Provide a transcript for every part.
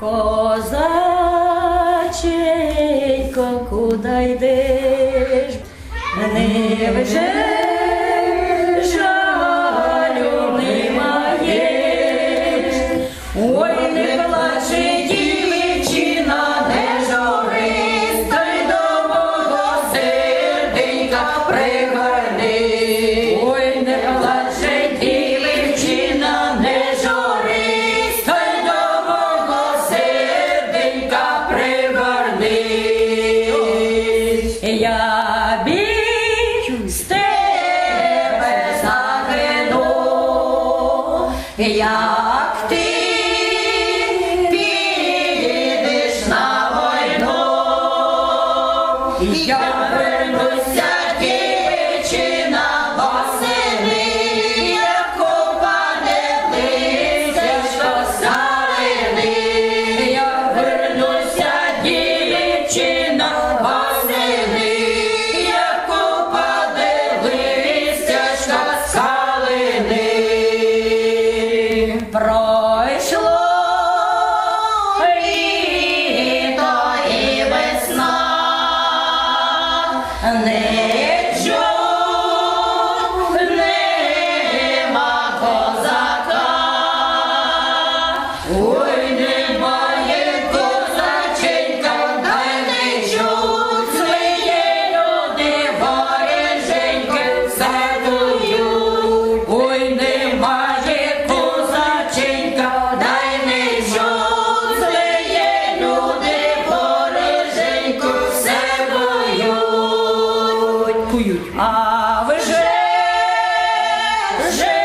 Козаченько, куди йдеш? Невже жалю не маєш? Ой, не плаче Я бій з тебе загину, як ти підеш на войну, я вернуся pro кують. А ви же жито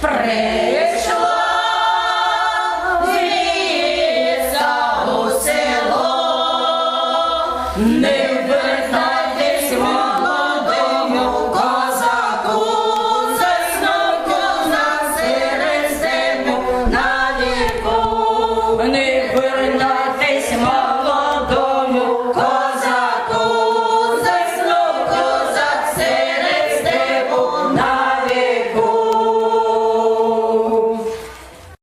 прийшла у село, не вертайтесь молодому козаку, заснув на серед степу на віку.